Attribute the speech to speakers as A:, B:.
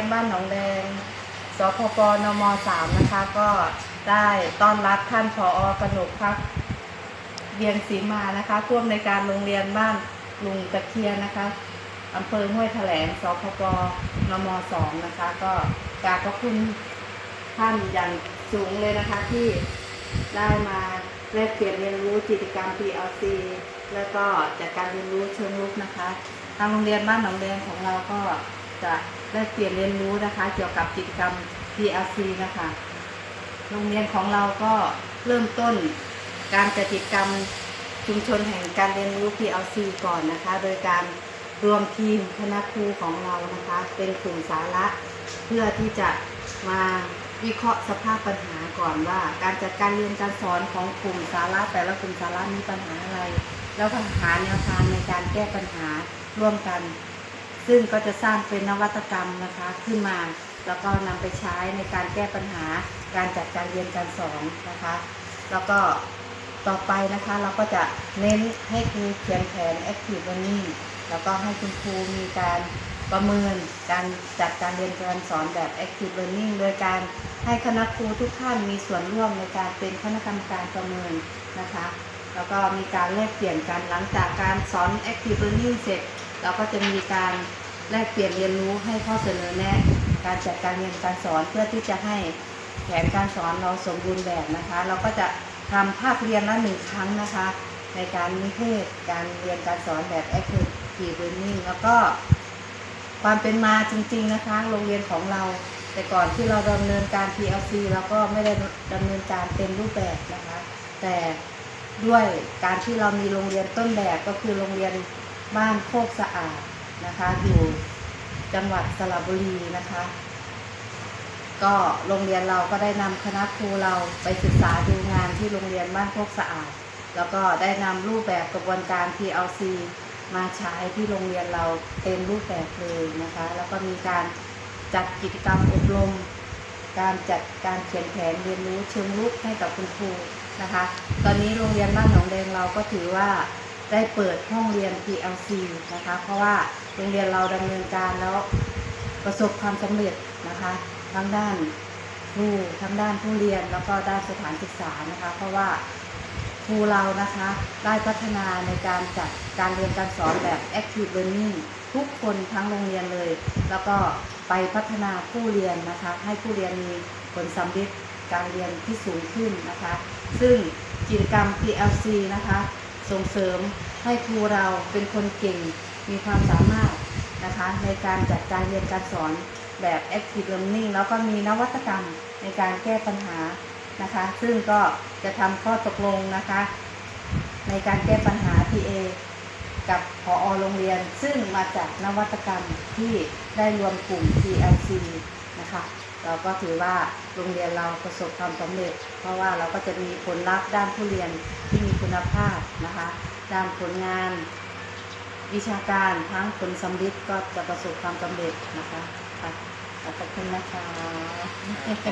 A: นบ้านหนองแดงสพปนมสามนะคะ ก็ได้ต้อนรับท่านผอกนกพักเบียงศรีมานะคะร่วมในการโรงเรียนบ้านลุงตะเคียนนะคะอำเภอห้วยแถลงสพปนมสองนะคะ ก็กราบขอบคุณท่านอย่างสูงเลยนะคะที่ได้มาแลกเปลี่ยนเรียนรู้กิจกรรม PLC แล้วก็จัดการเรียนรู้เชิงรุกนะคะ ทางโรงเรียนบ้านหนองแดงของเราก็ จะได้เปลี่ยนเรียนรู้นะคะ เกี่ยวกับกิจกรรม PLC นะคะ โรงเรียนของเราก็เริ่มต้นการจัดกิจกรรมชุมชนแห่งการเรียนรู้ PLC ก่อนนะคะ โดยการรวมทีมคณะครูของเรานะคะ เป็นกลุ่มสาระเพื่อที่จะมาวิเคราะห์สภาพปัญหาก่อนว่า การจัดการเรียนการสอนของกลุ่มสาระแต่ละกลุ่มสาระมีปัญหาอะไร แล้วก็หาแนวทางในการแก้ปัญหาร่วมกัน ซึ่งก็จะสร้างเป็นนวัตกรรมนะคะขึ้นมา แล้วก็นำไปใช้ในการแก้ปัญหาการจัดการเรียนการสอนนะคะ แล้วก็ต่อไปนะคะเราก็จะเน้นให้ครูเขียนแผน active learning แล้วก็ให้คุณครูมีการประเมินการจัดการเรียนการสอนแบบ active learning โดยการให้คณะครูทุกท่านมีส่วนร่วมในการเป็นคณะกรรมการประเมินนะคะ แล้วก็มีการแลกเปลี่ยนกันหลังจากการสอน active learning เสร็จ เราก็จะมีการแลกเปลี่ยนเรียนรู้ให้ข้อเสนอแนะ การจัดการเรียนการสอนเพื่อที่จะให้แผนการสอนเราสมบูรณ์แบบนะคะ เราก็จะทำภาคเรียนละหนึ่งครั้งนะคะ ในการนิเทศการเรียนการสอนแบบ active learning แล้วก็ความเป็นมาจริง ๆนะคะ โรงเรียนของเรา แต่ก่อนที่เราดำเนินการ PLC เราก็ไม่ได้ดำเนินการเต็มรูปแบบนะคะ แต่ด้วยการที่เรามีโรงเรียนต้นแบบก็คือโรงเรียน บ้านโคกสะอาดนะคะ อยู่จังหวัดสระบุรีนะคะ ก็โรงเรียนเราก็ได้นำคณะครูเราไปศึกษาดูงานที่โรงเรียนบ้านโคกสะอาด แล้วก็ได้นำรูปแบบกระบวนการ PLC มาใช้ที่โรงเรียนเราเต็มรูปแบบเลยนะคะ แล้วก็มีการจัดกิจกรรมอบรม การจัดการเขียนแผนเรียนรู้เชิงรุกให้กับคุณครูนะคะ ตอนนี้โรงเรียนบ้านหนองแดงเราก็ถือว่า ได้เปิดห้องเรียน PLC นะคะ เพราะว่าโรงเรียนเราดำเนินการแล้วประสบความสำเร็จนะคะทั้งด้านครูทั้งด้านผู้เรียนแล้วก็ด้านสถานศึกษานะคะ เพราะว่าครูเรานะคะได้พัฒนาในการจัดการเรียนการสอนแบบ active learning ทุกคนทั้งโรงเรียนเลย แล้วก็ไปพัฒนาผู้เรียนนะคะ ให้ผู้เรียนมีผลสำเร็จการเรียนที่สูงขึ้นนะคะ ซึ่งกิจกรรม PLC นะคะ ส่งเสริมให้ครูเราเป็นคนเก่งมีความสามารถนะคะในการจัดการเรียนการสอนแบบ active learning แล้วก็มีนวัตกรรมในการแก้ปัญหานะคะ ซึ่งก็จะทำข้อตกลงนะคะ ในการแก้ปัญหา PA กับพอโรงเรียน ซึ่งมาจากนวัตกรรมที่ได้รวมกลุ่ม PLC นะคะเราก็ถือว่าโรงเรียนเราประสบความสำเร็จ เพราะว่าเราก็จะมีผลลัพธ์ด้านผู้เรียนที่มีคุณภาพ นะคะด้านผลงานวิชาการทั้งผลสำลิดก็จะประสบความสำเร็จนะคะค่ะขอบคุณนะคะ